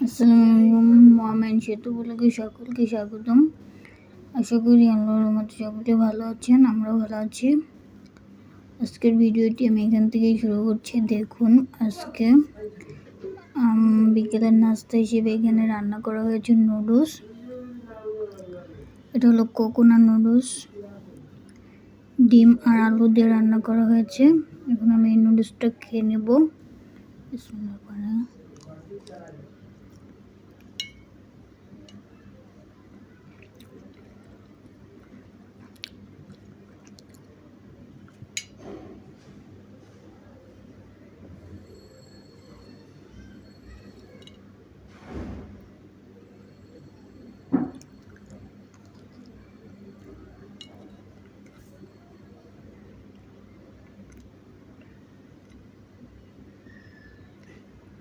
আসসালামু আলাইকুম মোহামেন সেতু বলে সকলকে স্বাগতম। আশা করি আল্লাহর মতো সকলে ভালো আছেন, আমরাও ভালো আছি। আজকের ভিডিওটি আমি এখান থেকেই শুরু করছি। দেখুন, আজকে বিকেলের নাস্তা হিসেবে এখানে রান্না করা হয়েছে নুডলস। এটা হলো কোকোনাট নুডলস। ডিম আর আলু দিয়ে রান্না করা হয়েছে। এখন আমি এই নুডলসটা খেয়ে নেব। বিসমিল্লাহ